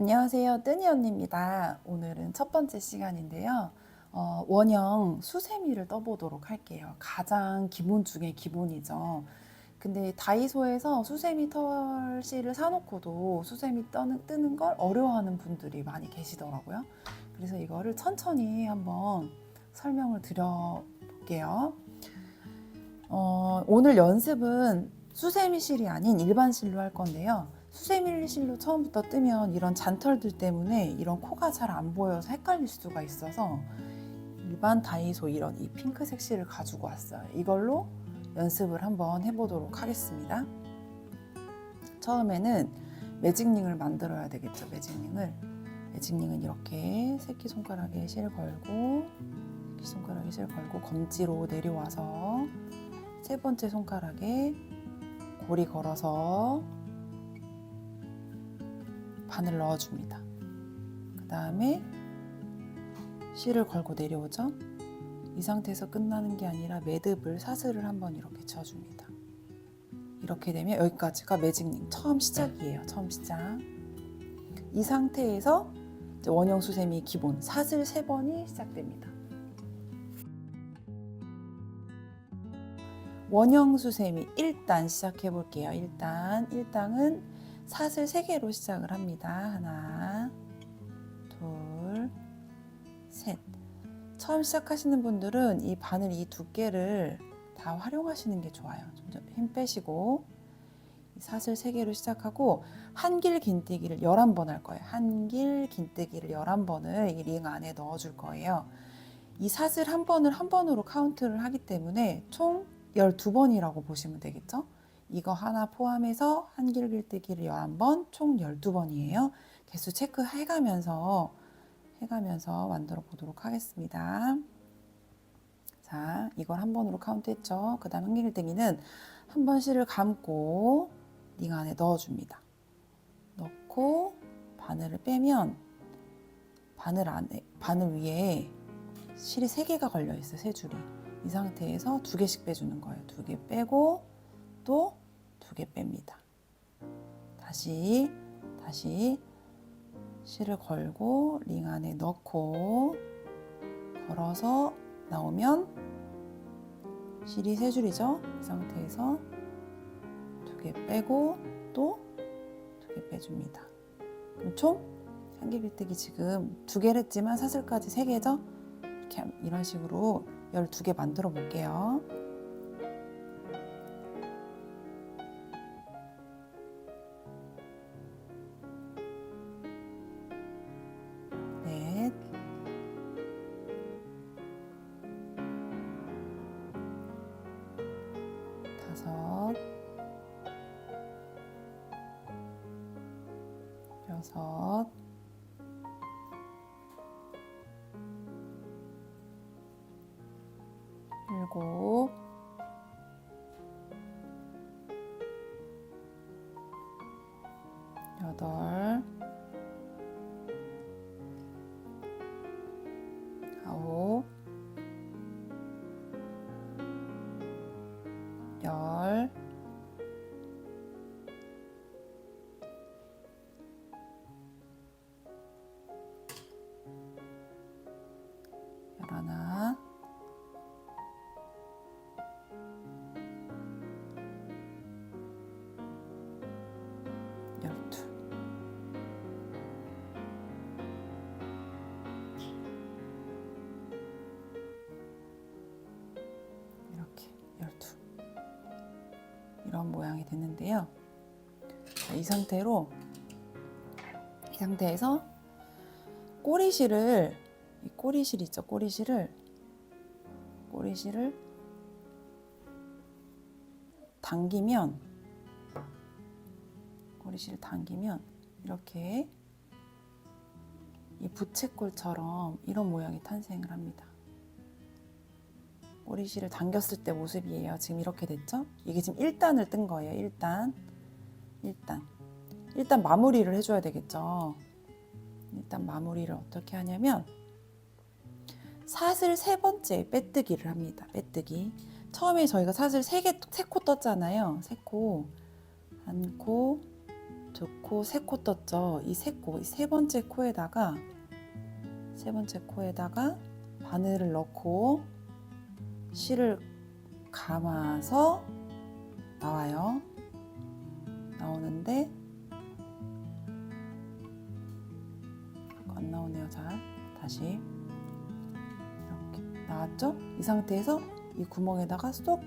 안녕하세요. 뜨니 언니입니다. 오늘은 첫 번째 시간인데요. 어, 원형 수세미를 떠보도록 할게요. 가장 기본 중에 기본이죠. 근데 다이소에서 수세미 털실을 사놓고도 수세미 떠는, 뜨는 걸 어려워하는 분들이 많이 계시더라고요. 그래서 이거를 천천히 한번 설명을 드려볼게요. 어, 오늘 연습은 수세미 실이 아닌 일반 실로 할 건데요. 수세미 실로 처음부터 뜨면 이런 잔털들 때문에 이런 코가 잘 안 보여서 헷갈릴 수가 있어서 일반 다이소 이런 이 핑크색 실을 가지고 왔어요. 이걸로 연습을 한번 해보도록 하겠습니다. 처음에는 매직링을 만들어야 되겠죠. 매직링을 매직링은 이렇게 새끼 손가락에 실 걸고 새끼 손가락에 실 걸고 검지로 내려와서 세 번째 손가락에 고리 걸어서 바늘 넣어줍니다. 그 다음에 실을 걸고 내려오죠. 이 상태에서 끝나는 게 아니라 매듭을 사슬을 한번 이렇게 쳐줍니다. 이렇게 되면 여기까지가 매직링 처음 시작이에요. 처음 시작. 이 상태에서 원형 수세미 기본 사슬 세 번이 시작됩니다. 원형 수세미 1단 시작해 볼게요. 1단 1단은 사슬 3개로 시작을 합니다. 하나, 둘, 셋. 처음 시작하시는 분들은 이 바늘 이 두께를 다 활용하시는 게 좋아요. 좀힘 빼시고 이 사슬 3개로 시작하고 한 길 긴뜨기를 11번 할 거예요. 한 길 긴뜨기를 11번을 이 링 안에 넣어 줄 거예요. 이 사슬 한 번을 한 번으로 카운트를 하기 때문에 총 12번이라고 보시면 되겠죠? 이거 하나 포함해서 한길 길뜨기를 11번, 총 12번이에요. 개수 체크해 가면서 해가면서 만들어 보도록 하겠습니다. 자, 이걸 한 번으로 카운트했죠. 그 다음 한길 길뜨기는 한번 실을 감고 링 안에 넣어줍니다. 넣고 바늘을 빼면 바늘 안에 바늘 위에 실이 세 개가 걸려 있어요. 세 줄이. 이 상태에서 두 개씩 빼주는 거예요. 두개 빼고 또 두 개 뺍니다. 다시 다시 실을 걸고 링 안에 넣고 걸어서 나오면 실이 세 줄이죠. 이 상태에서 두 개 빼고 또 두 개 빼줍니다. 그럼 총 한개 빌뜨기 지금 두 개를 했지만 사슬까지 세 개죠. 이렇게 함- 이런 식으로 12개 만들어 볼게요. 일곱, 여덟, 이런 모양이 됐는데요. 자, 이 상태로 이 상태에서 꼬리실을 이 꼬리실 있죠? 꼬리실을 꼬리실을 당기면 꼬리실을 당기면 이렇게 이 부채꼴처럼 이런 모양이 탄생을 합니다. 꼬리실을 당겼을 때 모습이에요. 지금 이렇게 됐죠? 이게 지금 1단을 뜬 거예요. 1단. 1단. 일단 마무리를 해줘야 되겠죠. 일단 마무리를 어떻게 하냐면 사슬 세 번째 빼뜨기를 합니다. 빼뜨기. 처음에 저희가 사슬 세 개, 세 코 떴잖아요. 세 코. 한 코, 두 코, 세 코 떴죠. 이 세 코, 이 세 번째 코에다가 세 번째 코에다가 바늘을 넣고 실을 감아서 나와요. 나오는데 안 나오네요. 잘 다시 이렇게 나왔죠? 이 상태에서 이 구멍에다가 쏙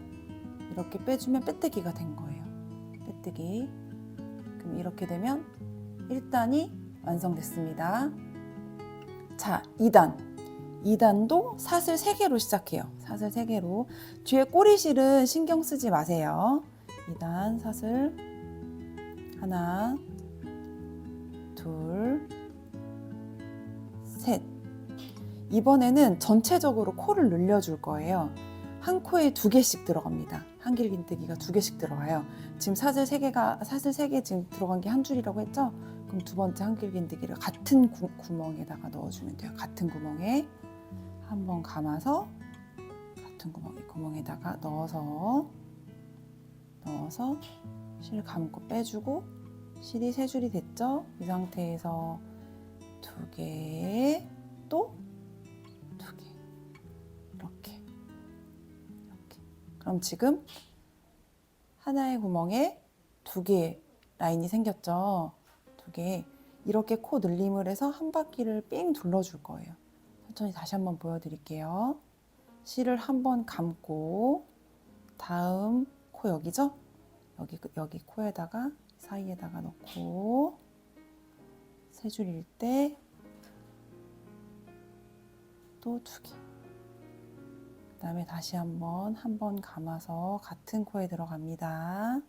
이렇게 빼주면 빼뜨기가 된 거예요. 빼뜨기. 그럼 이렇게 되면 1단이 완성됐습니다. 자, 2단. 2단도 사슬 3개로 시작해요. 사슬 3개로. 뒤에 꼬리실은 신경 쓰지 마세요. 2단 사슬 하나, 둘, 셋. 이번에는 전체적으로 코를 늘려줄 거예요. 한 코에 두 개씩 들어갑니다. 한길긴뜨기가 두 개씩 들어가요. 지금 사슬 세 개가 사슬 세 개 지금 들어간 게 한 줄이라고 했죠? 그럼 두 번째 한길긴뜨기를 같은 구, 구멍에다가 넣어주면 돼요. 같은 구멍에 한번 감아서 같은 구멍 이 구멍에다가 넣어서 넣어서 실 감고 빼주고 실이 세 줄이 됐죠? 이 상태에서 두 개, 또 두 개, 이렇게, 이렇게. 그럼 지금 하나의 구멍에 두 개 라인이 생겼죠? 두 개. 이렇게 코 늘림을 해서 한 바퀴를 삥 둘러줄 거예요. 천천히 다시 한번 보여드릴게요. 실을 한번 감고 다음 코 여기죠? 여기 여기 코에다가 사이에다가 넣고 세 줄일 때 또 두 개. 그다음에 다시 한번 한 번 감아서 같은 코에 들어갑니다.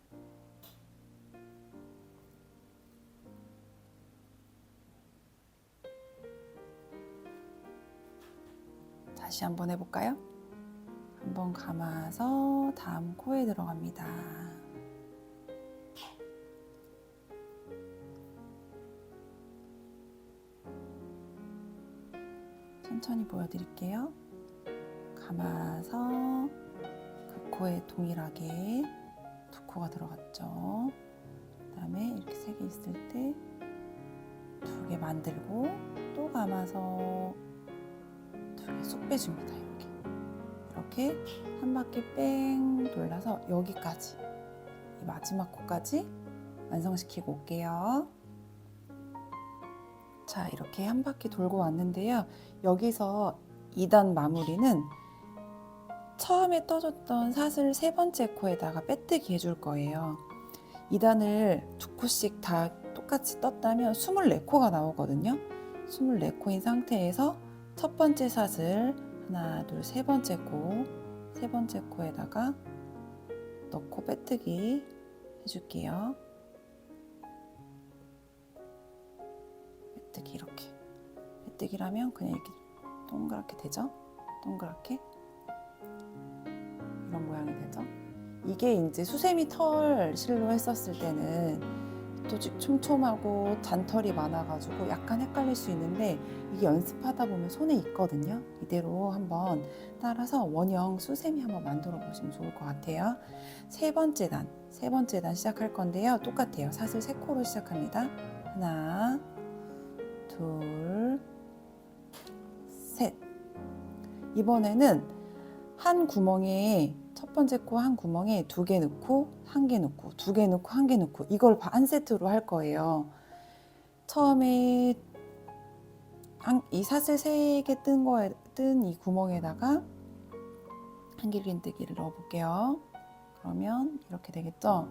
다시 한번 해볼까요? 한번 감아서 다음 코에 들어갑니다. 천천히 보여드릴게요. 감아서 그 코에 동일하게 두 코가 들어갔죠. 그 다음에 이렇게 세 개 있을 때 두 개 만들고 또 감아서 두개쏙 빼줍니다. 이렇게 이렇게 한 바퀴 뺑 돌려서 여기까지 이 마지막 코까지 완성시키고 올게요. 자, 이렇게 한 바퀴 돌고 왔는데요. 여기서 2단 마무리는 처음에 떠줬던 사슬 세 번째 코에다가 빼뜨기 해줄 거예요. 2단을 두 코씩 다 똑같이 떴다면 24코가 나오거든요. 24코인 상태에서 첫 번째 사슬 하나, 둘, 세 번째 코, 세 번째 코에다가 넣고 빼뜨기 해줄게요. 빼뜨기 이렇게 빼뜨기라면 그냥 이렇게 동그랗게 되죠? 동그랗게 이런 모양이 되죠? 이게 이제 수세미 털 실로 했었을 때는 또 촘촘하고 잔털이 많아가지고 약간 헷갈릴 수 있는데 이게 연습하다 보면 손에 있거든요. 이대로 한번 따라서 원형 수세미 한번 만들어 보시면 좋을 것 같아요. 세 번째 단, 세 번째 단 시작할 건데요. 똑같아요. 사슬 세 코로 시작합니다. 하나, 둘, 셋. 이번에는 한 구멍에 첫 번째 코 한 구멍에 두 개 넣고 한 개 넣고 두 개 넣고 한 개 넣고 이걸 한 세트로 할 거예요. 처음에 한- 이 사슬 세 개 뜬 거에 뜬 이 구멍에다가 한 길긴뜨기를 넣어 볼게요. 그러면 이렇게 되겠죠?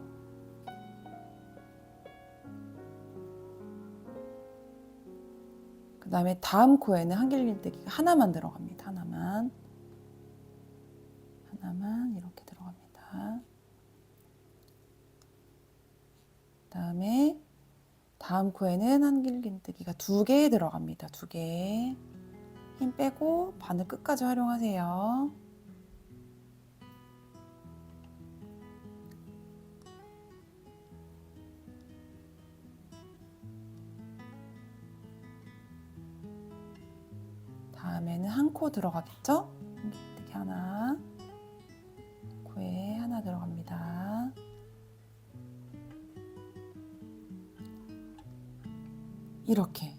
그 다음에 다음 코에는 한길긴뜨기가 하나만 들어갑니다. 하나만. 하나만 이렇게 들어갑니다. 그다음에 다음 코에는 한길긴뜨기가 두 개 들어갑니다. 두 개. 힘 빼고 바늘 끝까지 활용하세요. 다음에는 한 코 들어가겠죠? 한길뜨기 하나. 이렇게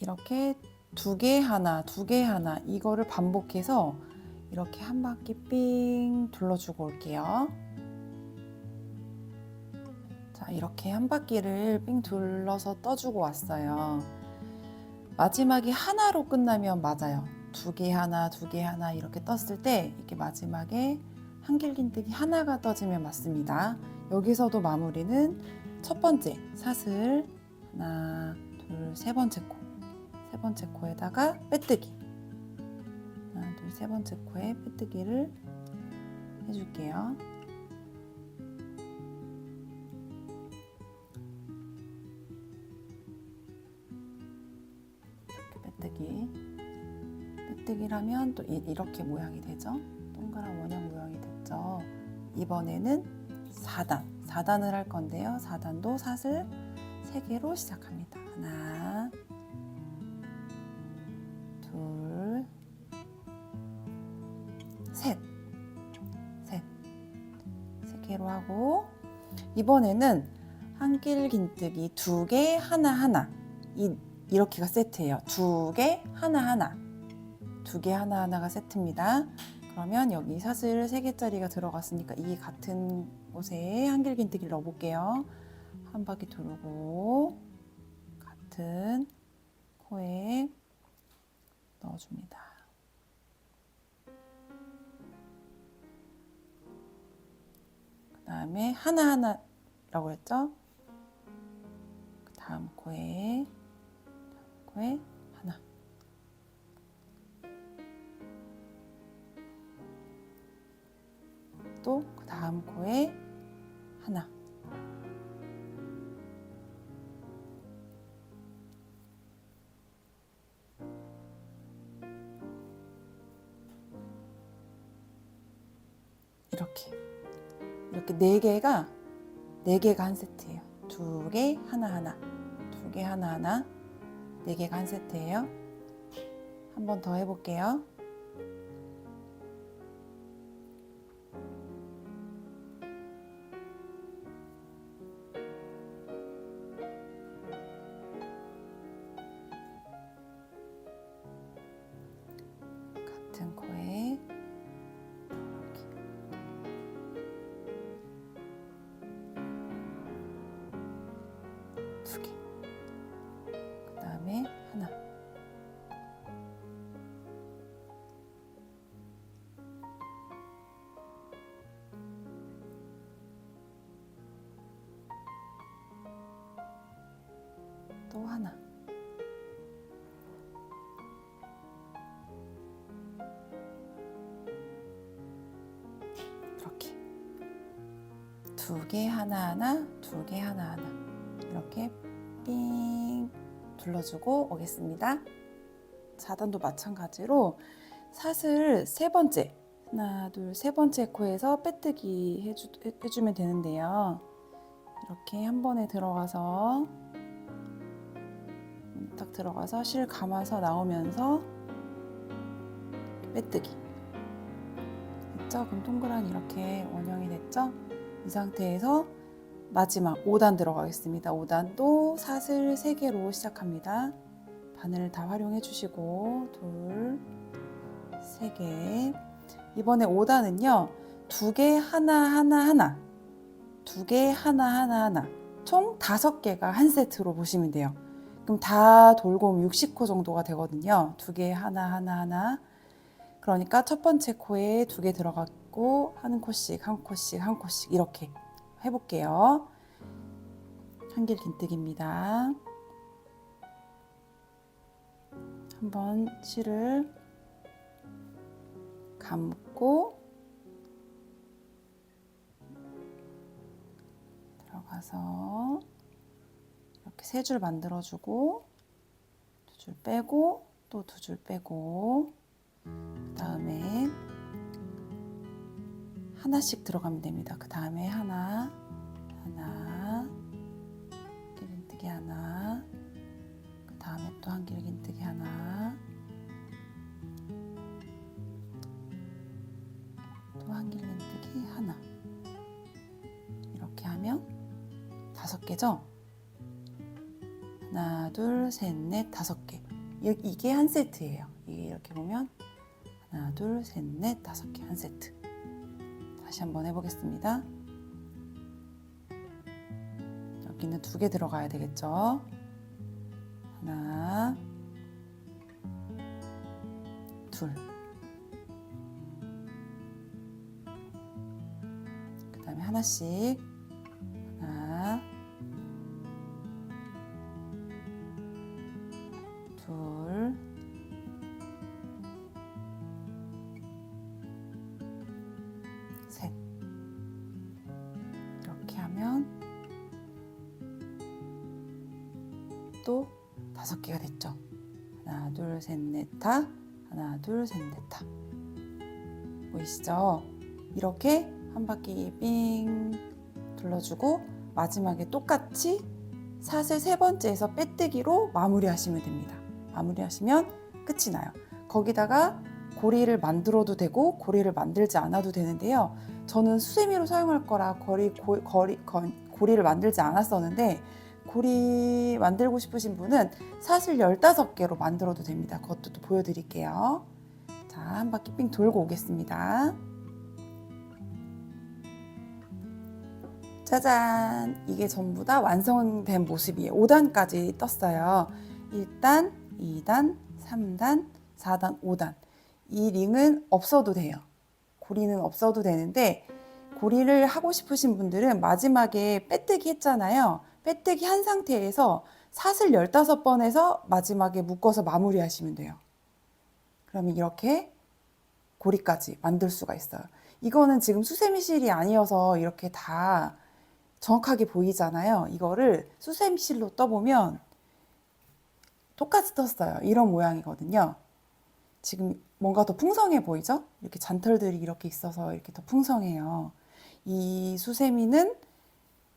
이렇게 두 개 하나 두 개 하나 이거를 반복해서 이렇게 한 바퀴 삥 둘러주고 올게요. 자 이렇게 한 바퀴를 삥 둘러서 떠주고 왔어요. 마지막에 하나로 끝나면 맞아요. 두 개 하나 두 개 하나 이렇게 떴을 때 이렇게 마지막에 한길긴뜨기 하나가 떠지면 맞습니다. 여기서도 마무리는 첫 번째 사슬 하나 둘 세 번째 코 세 번째 코에다가 빼뜨기 하나 둘 세 번째 코에 빼뜨기를 해줄게요. 이렇게 빼뜨기 빼뜨기라면 또 이- 이렇게 모양이 되죠. 동그란 원형 모양이 됐죠. 이번에는 4단 4단을 할 건데요. 4단도 사슬 3개로 시작합니다. 하나 둘, 셋, 셋, 세 개로 하고 이번에는 한길 긴뜨기 두 개 하나 하나 이 이렇게가 세트예요. 두 개 하나 하나 두 개 하나 하나가 세트입니다. 그러면 여기 사슬 세 개짜리가 들어갔으니까 이 같은 곳에 한길 긴뜨기를 넣어볼게요. 한 바퀴 두르고 같은 코에 넣어줍니다. 그 다음에 하나하나라고 했죠? 그 다음 코에, 다음 코에 하나. 또 그 다음 코에 하나. 네 개가 네 개가 한 세트예요. 두 개 하나 하나 두 개 하나 하나 네 개가 한 세트예요. 한 번 더 해볼게요. 또 하나. 이렇게 두 개 하나하나 두 개 하나하나 이렇게 삥 둘러주고 오겠습니다. 4단도 마찬가지로 사슬 세 번째 하나 둘 세 번째 코에서 빼뜨기 해주, 해주면 되는데요. 이렇게 한 번에 들어가서 딱 들어가서 실 감아서 나오면서 빼뜨기 됐죠? 그럼 동그란 이렇게 원형이 됐죠? 이 상태에서 마지막 5단 들어가겠습니다. 5단도 사슬 3개로 시작합니다. 바늘 다 활용해 주시고 둘, 세 개. 이번에 5단은요. 두 개 하나 하나 하나. 두 개 하나 하나 하나. 총 다섯 개가 한 세트로 보시면 돼요. 그럼 다 돌고 오면 60코 정도가 되거든요. 두 개 하나 하나 하나. 그러니까 첫 번째 코에 두 개 들어갔고 한 코씩 한 코씩 한 코씩 이렇게 해볼게요. 한길 긴뜨기입니다. 한번 실을 감고 들어가서 이렇게 세 줄 만들어주고 두 줄 빼고 또 두 줄 빼고 그 다음에 하나씩 들어가면 됩니다. 그 다음에 하나, 하나, 길긴뜨기 하나, 그 다음에 또 한 길긴뜨기 하나, 또 한 길긴뜨기 하나. 이렇게 하면 다섯 개죠? 둘, 셋, 넷, 다섯 개. 이- 이게 한 세트예요. 이게 이렇게 보면 하나, 둘, 셋, 넷, 다섯 개 한 세트. 다시 한번 해보겠습니다. 여기는 두 개 들어가야 되겠죠? 하나, 둘. 그 다음에 하나씩. 또 다섯 개가 됐죠. 하나, 둘, 셋, 넷, 다. 하나, 둘, 셋, 넷, 다. 보이시죠? 이렇게 한 바퀴 삥 둘러주고 마지막에 똑같이 사슬 세 번째에서 빼뜨기로 마무리하시면 됩니다. 마무리하시면 끝이 나요. 거기다가 고리를 만들어도 되고 고리를 만들지 않아도 되는데요. 저는 수세미로 사용할 거라 거리, 고, 거리, 거, 고리를 만들지 않았었는데 고리 만들고 싶으신 분은 사슬 15개로 만들어도 됩니다. 그것도 또 보여드릴게요. 자, 한 바퀴 삥 돌고 오겠습니다. 짜잔! 이게 전부 다 완성된 모습이에요. 5단까지 떴어요. 1단, 2단, 3단, 4단, 5단. 이 링은 없어도 돼요. 고리는 없어도 되는데 고리를 하고 싶으신 분들은 마지막에 빼뜨기 했잖아요. 빼뜨기 한 상태에서 사슬 15번에서 마지막에 묶어서 마무리하시면 돼요. 그러면 이렇게 고리까지 만들 수가 있어요. 이거는 지금 수세미실이 아니어서 이렇게 다 정확하게 보이잖아요. 이거를 수세미실로 떠보면 똑같이 떴어요. 이런 모양이거든요. 지금 뭔가 더 풍성해 보이죠? 이렇게 잔털들이 이렇게 있어서 이렇게 더 풍성해요. 이 수세미는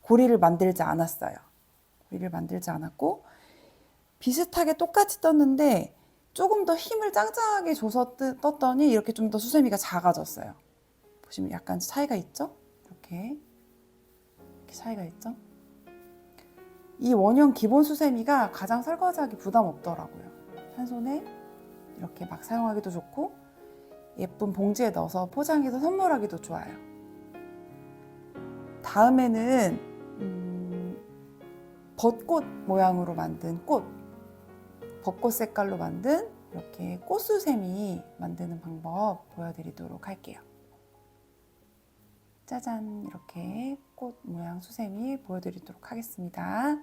고리를 만들지 않았어요. 고리를 만들지 않았고 비슷하게 똑같이 떴는데 조금 더 힘을 짱짱하게 줘서 뜨- 떴더니 이렇게 좀 더 수세미가 작아졌어요. 보시면 약간 차이가 있죠? 이렇게 이렇게 차이가 있죠? 이 원형 기본 수세미가 가장 설거지하기 부담 없더라고요. 한 손에 이렇게 막 사용하기도 좋고 예쁜 봉지에 넣어서 포장해서 선물하기도 좋아요. 다음에는 음, 벚꽃 모양으로 만든 꽃, 벚꽃 색깔로 만든 이렇게 꽃수세미 만드는 방법 보여드리도록 할게요. 짜잔 이렇게 꽃 모양 수세미 보여드리도록 하겠습니다.